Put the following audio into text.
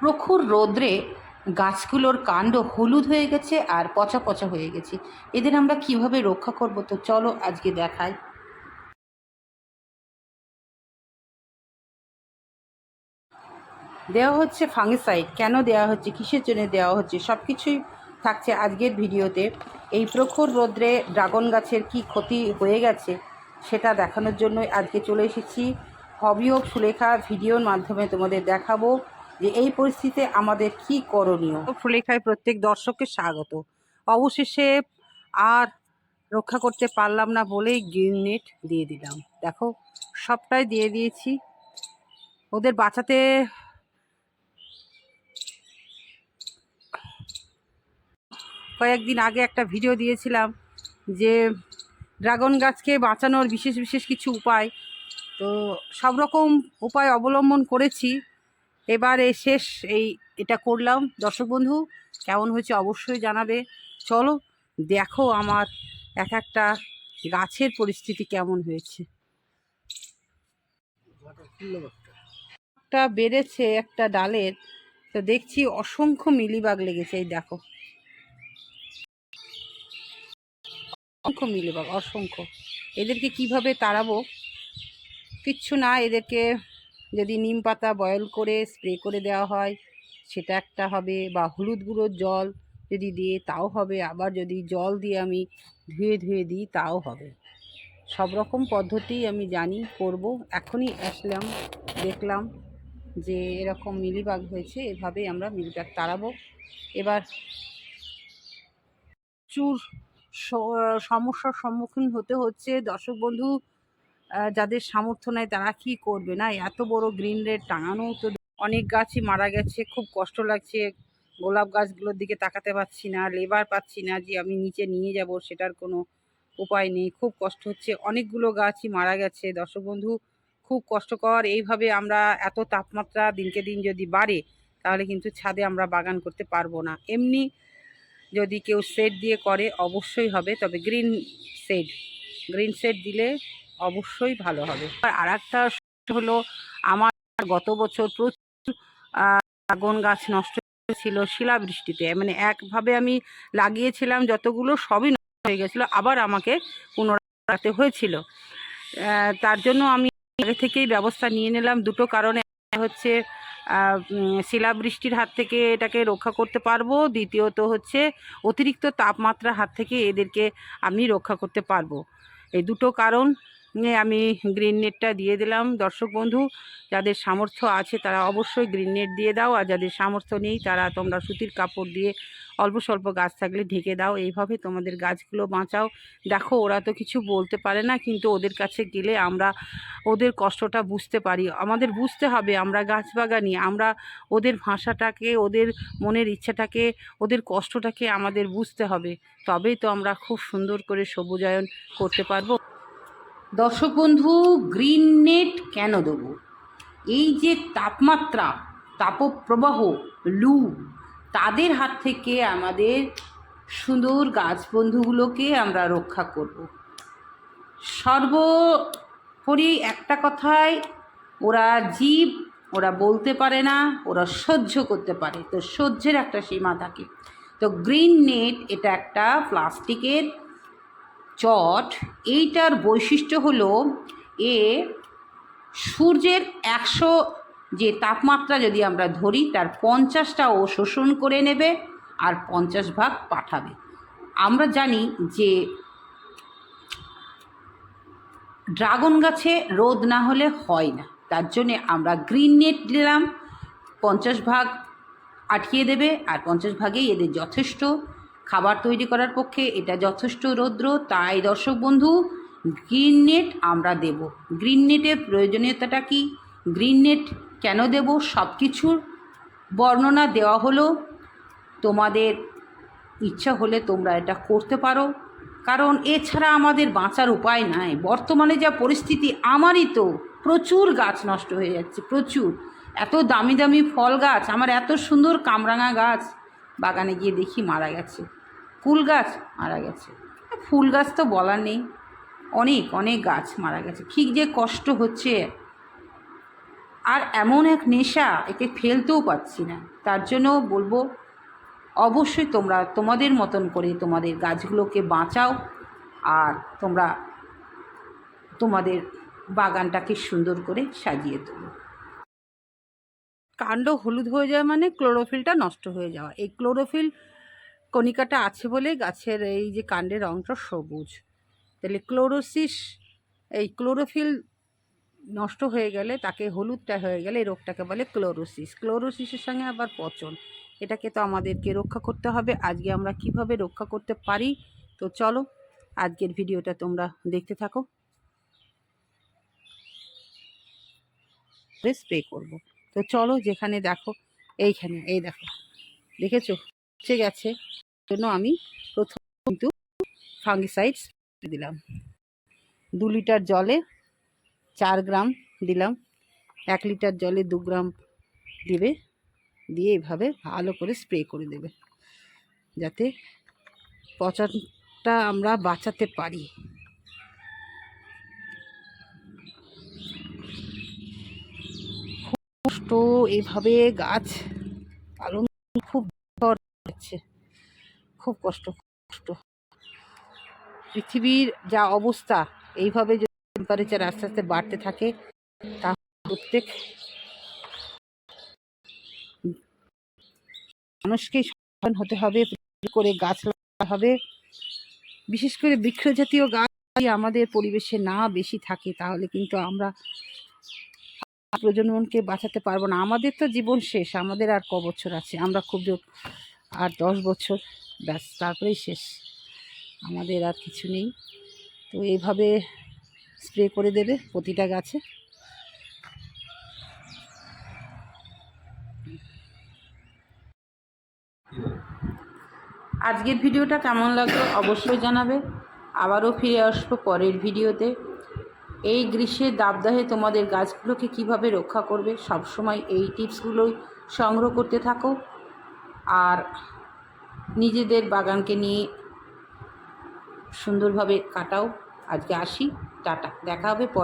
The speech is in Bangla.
প্রখর রোদ্রে গাছগুলোর কাণ্ড হলুদ হয়ে গেছে আর পচা পচা হয়ে গেছে। এদের আমরা কীভাবে রক্ষা করব? তো চলো আজকে দেখাই। দেওয়া হচ্ছে ফাঙ্গিসাইড। কেন দেওয়া হচ্ছে? কিসের জন্য দেওয়া হচ্ছে? সব কিছুই থাকছে আজকের ভিডিওতে। এই প্রখর রোদ্রে ড্রাগন গাছের কি ক্ষতি হয়ে গেছে সেটা দেখানোর জন্যই আজকে চলে এসেছি। হবি সুলেখা ভিডিওর মাধ্যমে তোমাদের দেখাবো। যে এই পরিস্থিতিতে আমাদের কি করণীয়? সুলেখায় প্রত্যেক দর্শককে স্বাগত। অবশেষে আর রক্ষা করতে পারলাম না বলেই গ্রিন নেট দিয়ে দিলাম। দেখো, সবটাই দিয়ে দিয়েছি। ওদের বাঁচাতে কয়েকদিন আগে একটা ভিডিও দিয়েছিলাম যে ড্রাগন গাছকে বাঁচানোর বিশেষ বিশেষ কিছু উপায়। তো সব রকম উপায় অবলম্বন করেছি। এবারে শেষ এই এটা করলাম। দর্শক বন্ধু, কেমন হয়েছে অবশ্যই জানাবে। চলো, দেখো আমার এক একটা গাছের পরিস্থিতি কেমন হয়েছে। একটা বেড়েছে একটা ডালের, তো দেখছি অসংখ্য মিলিবাগ লেগেছে, এই দেখো। অসংখ্য মিলিবাগ, অসংখ্য। এদেরকে কীভাবে তাড়াবো? কিচ্ছু না, এদেরকে যদি নিম পাতা বয়েল করে স্প্রে করে দেওয়া হয়, সেটা একটা হবে। বা হলুদ গুঁড়োর জল যদি দিয়ে, তাও হবে। আবার যদি জল দিয়ে আমি ধুয়ে ধুয়ে দিই, তাও হবে। সব রকম পদ্ধতি আমি জানি, করব। এখনই আসলাম, দেখলাম যে এরকম মিলিবাগ হয়েছে, এভাবে আমরা মিলিবাগ তাড়াবো। এবার স- সমস্যার সম্মুখীন হতে হচ্ছে। দর্শক বন্ধু যাদের সামর্থ্য নেই তারা কি করবে, না? এত বড় গ্রিন রেড টাঙানো তো অনেক গাছই মারা গেছে, খুব কষ্ট লাগছে। গোলাপ গাছগুলোর দিকে তাকাতে পারছি না, লেবার পাচ্ছি না যে আমি নিচে নিয়ে যাব, সেটার কোনো উপায় নেই। খুব কষ্ট হচ্ছে। অনেকগুলো গাছই মারা গেছে। দর্শক বন্ধু, খুব কষ্টকর। এইভাবে আমরা এত তাপমাত্রা দিনকে দিন যদি বাড়ে, তাহলে কিন্তু ছাদে আমরা বাগান করতে পারব না। এমনি যদি কেউ সেট দিয়ে করে, অবশ্যই হবে। তবে গ্রিন সেড গ্রিন সেড দিলে অবশ্যই ভালো হবে। আর একটা হলো, আমার গত বছর প্রচুর আগুন গাছ নষ্ট ছিল শিলাবৃষ্টিতে। মানে একভাবে আমি লাগিয়েছিলাম যতগুলো সবই নষ্ট হয়ে গেছিল, আবার আমাকে পুনরাতে হয়েছিল। তার জন্য আমি আগে থেকেই ব্যবস্থা নিয়ে নিলাম। দুটো কারণে হচ্ছে শিলাবৃষ্টির হাত থেকে এটাকে রক্ষা করতে পারব। দ্বিতীয়ত হচ্ছে, অতিরিক্ত তাপমাত্রার হাত থেকে এদেরকে আমি রক্ষা করতে পারব। এই দুটো কারণ আমি গ্রিন নেটটা দিয়ে দিলাম। দর্শক বন্ধু, যাদের সামর্থ্য আছে তারা অবশ্যই গ্রিন নেট দিয়ে দাও, আর যাদের সামর্থ্য নেই তারা তোমরা সুতির কাপড় দিয়ে অল্প স্বল্প গাছ থাকলে ঢেকে দাও। এইভাবে তোমাদের গাছগুলো বাঁচাও। দেখো, ওরা তো কিছু বলতে পারে না, কিন্তু ওদের কাছে গেলে আমরা ওদের কষ্টটা বুঝতে পারি। আমাদের বুঝতে হবে, আমরা গাছ বাগানি আমরা ওদের ভাষাটাকে, ওদের মনের ইচ্ছাটাকে, ওদের কষ্টটাকে আমাদের বুঝতে হবে। তবেই তো আমরা খুব সুন্দর করে সবুজায়ন করতে পারব। দর্শক বন্ধু গ্রিন নেট কেন দেবো? এই যে তাপমাত্রা, তাপপ্রবাহ, লু, তাদের হাত থেকে আমাদের সুন্দর গাছ বন্ধুগুলোকে আমরা রক্ষা করব। সর্বোপরি একটা কথায়, ওরা জীব, ওরা বলতে পারে না, ওরা সহ্য করতে পারে। তো সহ্যের একটা সীমা থাকে। তো গ্রিন নেট এটা একটা প্লাস্টিকের চট, এইটার বৈশিষ্ট্য হলো এ সূর্যের একশো যে তাপমাত্রা যদি আমরা ধরি, তার পঞ্চাশটা ও শোষণ করে নেবে আর পঞ্চাশ ভাগ পাঠাবে। আমরা জানি যে ড্রাগন গাছে রোদ না হলে হয় না, তার জন্যে আমরা গ্রিন নেট দিলাম পঞ্চাশ ভাগ আটকিয়ে দেবে আর পঞ্চাশ ভাগেই এদের যথেষ্ট খাবার তৈরি করার পক্ষে এটা যথেষ্ট রৌদ্র। তাই দর্শক বন্ধু, গ্রিন নেট আমরা দেব। গ্রিন নেটের প্রয়োজনীয়তাটা কি? গ্রিন নেট কেন দেব? সব কিছুর বর্ণনা দেওয়া হলো। তোমাদের ইচ্ছা হলে তোমরা এটা করতে পারো। কারণ এছাড়া আমাদের বাঁচার উপায় নাই। বর্তমানে যা পরিস্থিতি, আমারই তো প্রচুর গাছ নষ্ট হয়ে যাচ্ছে, প্রচুর। এত দামি দামি ফল গাছ, আমার এত সুন্দর কামরাঙা গাছ বাগানে গিয়ে দেখি মারা গেছে। ফুল গাছ মারা গেছে। ফুল গাছ তো বলার নেই। অনেক অনেক গাছ মারা গেছে। ঠিক যে কষ্ট হচ্ছে। আর এমন এক নেশা একে ফেলতেও পাচ্ছি না। তার জন্য বলব, অবশ্যই তোমরা তোমাদের মতন করে তোমাদের গাছগুলোকে বাঁচাও আর তোমরা তোমাদের বাগানটাকে সুন্দর করে সাজিয়ে তোলো। কাণ্ড হলুদ হয়ে যাওয়া মানে ক্লোরোফিলটা নষ্ট হয়ে যাওয়া। এই ক্লোরোফিল কণিকাটা আছে বলে গাছের এই যে কাণ্ডের অংশ সবুজ। তাহলে ক্লোরোসিস, এই ক্লোরোফিল নষ্ট হয়ে গেলে, তাকে হলুদটা হয়ে গেলে এই রোগটাকে বলে ক্লোরোসিস। ক্লোরোসিসের সঙ্গে আবার পচন, এটাকে তো আমাদেরকে রক্ষা করতে হবে। আজকে আমরা কীভাবে রক্ষা করতে পারি? তো চলো, আজকের ভিডিওটা তোমরা দেখতে থাকো। স্প্রে করব। তো চলো যেখানে দেখো, এইখানে, এই দেখো। দেখেছ? পচে গেছে। জন্য আমি প্রথম কিন্তু ফাঙ্গিসাইডস দিলাম। দু লিটার জলে চার গ্রাম দিলাম। এক লিটার জলে দু গ্রাম দিবে, দিয়ে এভাবে ভালো করে স্প্রে করে দেবে। যাতে পচনটা আমরা বাঁচাতে পারি। কষ্ট এভাবে গাছ পালন খুব কষ্ট কষ্ট। পৃথিবীর যা অবস্থা, এইভাবে যদি টেম্পারেচার আস্তে আস্তে বাড়তে থাকে তা প্রত্যেক মানুষকেই সচেতন হতে হবে করে গাছ লাগাতে হবে। বিশেষ করে বৃক্ষজাতীয় গাছ আমাদের পরিবেশে না বেশি থাকে, তাহলে কিন্তু আমরা প্রজন্মকে বাঁচাতে পারব না। আমাদের তো জীবন শেষ, আমাদের আর ক বছর আছে? আমরা খুব আর দশ বছর ব্যাস, তারপরেই শেষ। আমাদের আর কিছু নেই। তো এইভাবে স্প্রে করে দেবে প্রতিটা গাছে। আজকের ভিডিওটা কেমন লাগল অবশ্যই জানাবে। আবারও ফিরে আসব পরের ভিডিওতে। এই গ্রীষ্মের দাবদাহে তোমাদের গাছগুলোকে কীভাবে রক্ষা করবে সব সময় এই টিপসগুলোই সংগ্রহ করতে থাকো। আর নিজেদের বাগানকে নিয়ে সুন্দরভাবে কাটাও। আজকে আসি। টাটা। দেখা হবে পরে।